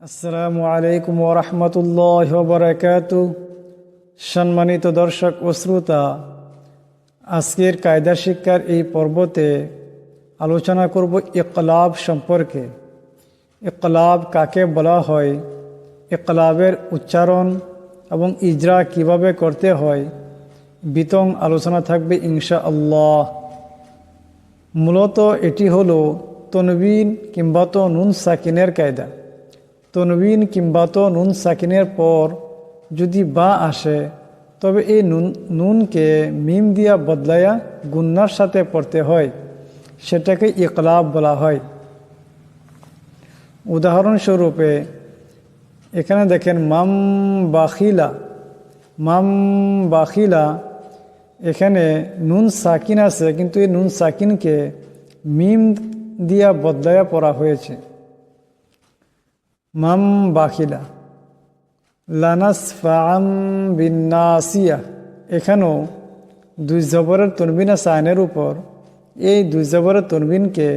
আসসালামু আলাইকুম ওরহমতুল্লাহ বরকাত। সম্মানিত দর্শক ও শ্রোতা, আজকের কায়দা শিক্ষার এই পর্বতে আলোচনা করব ইকলাব সম্পর্কে। ইকলাব কাকে বলা হয়, ইকলাবের উচ্চারণ এবং ইজরা কীভাবে করতে হয়, বিতং আলোচনা থাকবে ইনশা আল্লাহ মূলত এটি হলো তনবিন কিংবা তো নুন সাকিনের কায়দা। তনবিন কিংবা তো নুন সাকিনের পর যদি বা আসে, তবে এই নুন, নুনকে মিম দিয়া বদলায়া গুন্নার সাথে পড়তে হয়, সেটাকে ইকলাব বলা হয়। উদাহরণস্বরূপে, এখানে দেখেন, মাম বাখিলা মাম বাখিলা, এখানে নুন সাকিন আছে, কিন্তু এই নুন সাকিনকে মিম দিয়া বদলায়া পড়া হয়েছে। মাম বাখিলা। লানাস ফাম বিন্নাসিয়া। এখানেও দুই জবরের তনবিন আছে আইনের উপর। এই দুই জবরের তনবিনকে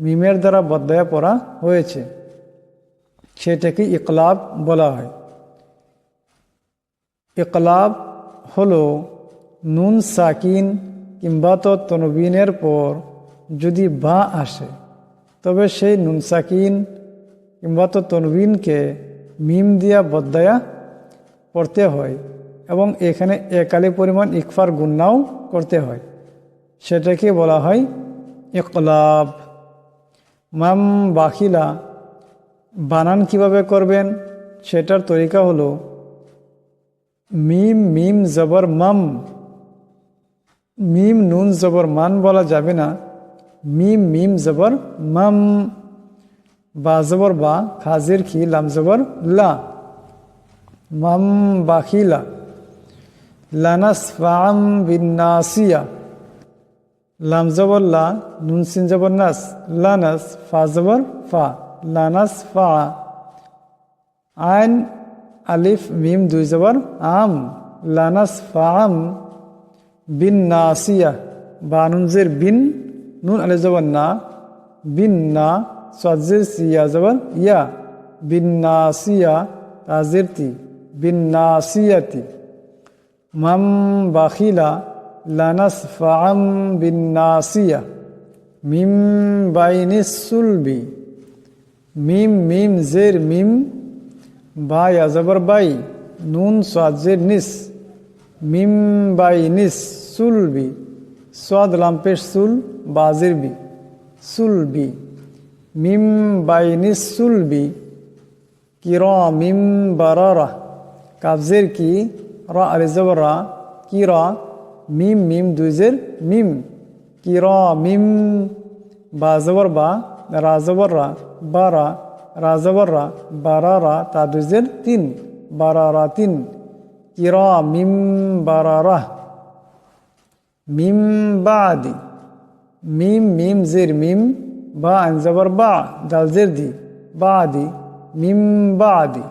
মিমের দ্বারা বদলায়া পড়া হয়েছে। সেটাকে ইকলাব বলা হয়। ইকলাব হলো নুন সাকিন কিংবা তো তনবিনের পর যদি বা আসে, তবে সেই নুন সাকিন কিংবা তো তনবিনকে মিম দিয়া বদলায়া পড়তে হয় এবং এখানে একালি পরিমাণ ইকফার গুন্নাও করতে হয়। সেটাকে বলা হয় ইকলাব। মাম বাখিলা বানান কীভাবে করবেন? সেটার তরিকা হলো মিম মিম জবর মাম। মিম, নুন জবর মান বলা যাবে না। মিম মিম জবর মাম। বা জবর বা, খাজির খি লাম জবর লা। মাম বাখিলা। লানাস ফাম বিন্নাসিয়া। লাম জবর লা, নুন সিন জবর নাস। লানাস ফা জবর ফা। লানাস ফা আইন, আলিফ, মিম দুই জবর আম। লানাস ফাম বিন নাসিয়া বা, নুনজের বিন, নুন আলি জবর না। বিন না। সজ্জের সিয়া জবর ইয়া বিন নাসিয়া তাজির তি বিন নাসিয়াতি মাম বাখিলা লানাস ফাম বিনাসিয়া মিম বাইনিস সুলবি। মিম মিম, জের, মিম, বা ইয়াজবর বাই, নুন সাজের নিস। মিম বাই নিস সুলবি, সাদ, লাম্পের সুল বাজের বি, সুলবি। মিম বাই নিস কির মিম বারারা। কাবজের কি? রা আলে জবর রা কিরা, মিম মিম, দুইজের মিম। কিরা মিম বা জবর বা রা জবর রা বারা রাজবররা বারারা তা দুজের তিন। বারারা তিন। কিরা মিম বারারা। মিম বাদি। মিম মিম, জের মিম। বা আনজবর বা, দাল দি বাদি মিম বাদি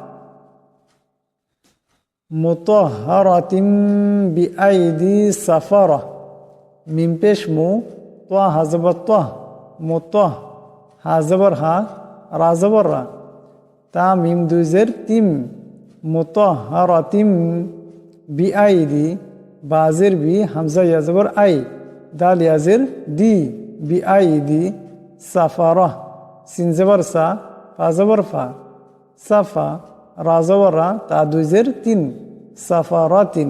মুতহরাতিম বিআইদি সাফারা। মিম পেশ মু, তোয়া হাজবর তোয়া মুতহ হাজবর হা রাজবররা তা মিম দুইজের তিম মত হারাতিম বি আই দি বাজের বি, হামজা ইয়াজবর আই, দাল ইয়াজের দি বি আই সাফারহ সিনজবর সা ফাজবর ফা সাফা রাজবররা তা দুইজের তিন সাফারাতিন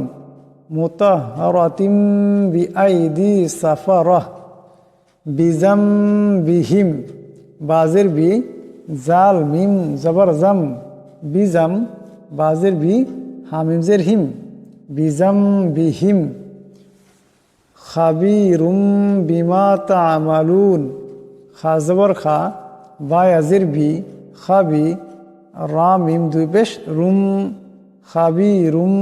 মুতাহরাতিম বি আই দি সাফারহ বিজাম বিহিম বাজের বি জাল মিম জবর জাম বিজাম বাজের বি হামিমজের হিম বিজাম বিহিম খাবিরুম বিমা তামালুন খা জবর খা বি খাবি রা মিম দুই পেশ রুম খাবি রুম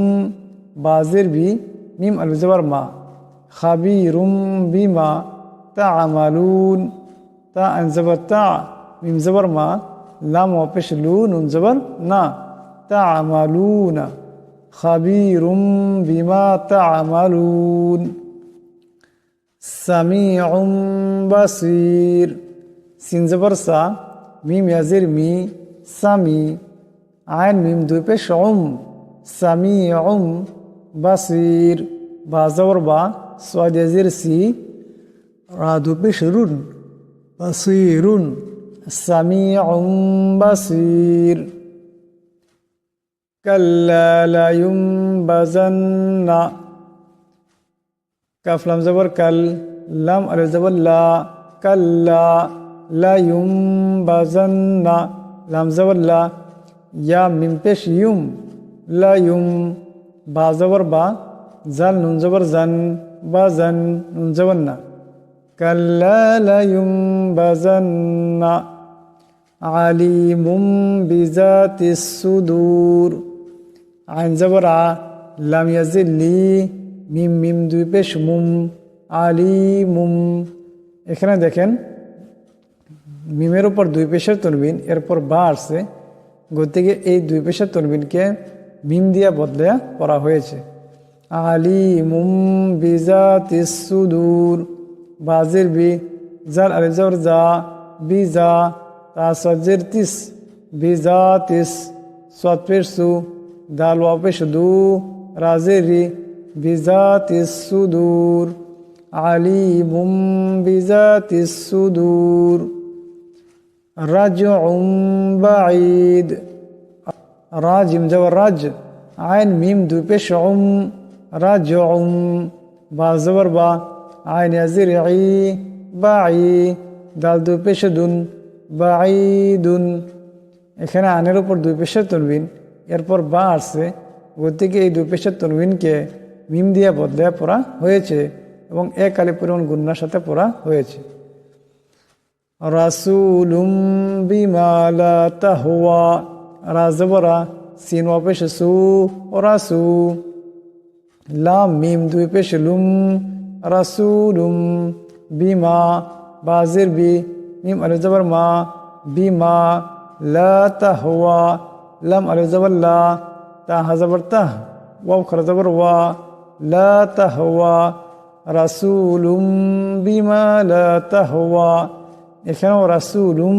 বাজের বি মিম আলু জবর মা খাবি রুম বিমা তামালুন তা আন জবর তা মিম জবর মা লাম ওপেশ লু নুন জবর না তা আমালুনা খাবিরুম বিমা তা আমালুন সামিউম বাসির সিন জবর সা মিম ইয়াজির মি সামি আইন মিম দুই পেশ ওম সামি ওম বাসির বা জবর বা সোয়াজের সি রা দুই পেশ রুন বাসিরুন সামি ওম বাসির كلا لا ينبذن কাফ লাম জবর কাল লাম আর জবর লা কাল্লা লা ইউমবাজান্না লাম জবর লা ইয়া মিম পেশ ইউম লা ইউম বা জাল নুন জবর জান বা জান নুন জবর না কাল্লা লা ইউমবাজান্না আলিমুম বিজাতিস সুদূর আইন জবর আ ইয়াজিল্লি মিম মিম দুই পেশ মুম আলি মুম এখানে দেখেন মিমের ওপর দুই পেশের তনবিন, এরপর বা আসছে। গতিকে এই দুই পেশের তনবিনকে মিম দিয়া বদলে পড়া হয়েছে। আলি মুম বিজা তিসুদুর বাজির বি জার আলিজর যা বিজা তা সজির তিস। বিজা তিস সৎপের সু, দাল ওয়াপেশ দু। রাজের রি বিজা তিসুদুর আলি মুম বিজা তিসুদুর রাজ বাঈদ। রাজ ইম জবর রাজ। আইন, মিম দুই পেশ উম রাজ ওম বা জবর বা। আইন আজির বা আই দাল দুই পেশ দুন, বাঈদুন। এখানে আনের উপর দুই পেশের তনবিন। এরপর বা আসছে গতিকে এই দুই পেশের তনবিনকে মিম দিয়ে বদলে পড়া হয়েছে এবং একালে পরিমাণ গুন্নার সাথে পড়া হয়েছে। রাসুলুম বিমালা তাহওয়া রাজবরা সিন পেশ সু ও রাসু লাম মিম দুই পেশ লুম রাসুলুম বিমা বাজির বি মিম আলু জবর মা বিমা লা তাহওয়া লাম আলু জবর লা তাহা জবর তাহ ওয়াও খরা জবর ওয়া লা তাহওয়া রাসুলুম বিমা লা তাহওয়া এখানেও রাসুলুম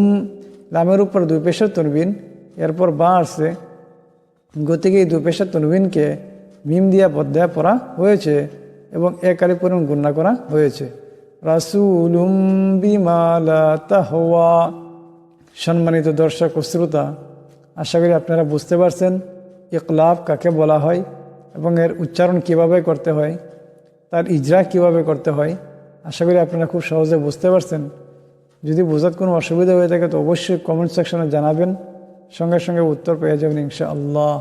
লামের উপর দুই পেশার তনবিন, এরপর বা আসছে গতিকে এই দুই পেশার তনবিনকে মিম দিয়া বদয়া পড়া হয়েছে এবং একালি পরিমাণ গুণনা করা হয়েছে। রাসুলুম বিমা লা তাহওয়া। সম্মানিত দর্শক ও শ্রোতা, আশা করি আপনারা বুঝতে পারছেন ইকলাব কাকে বলা হয় এবং এর উচ্চারণ কীভাবে করতে হয়, তার ইজরা কীভাবে করতে হয়। আশা করি আপনারা খুব সহজে বুঝতে পারছেন। যদি বোঝার কোনো অসুবিধা হয়ে থাকে তো অবশ্যই কমেন্ট সেকশনে জানাবেন। সঙ্গে সঙ্গে উত্তর পেয়ে যাবেন ইনশা আল্লাহ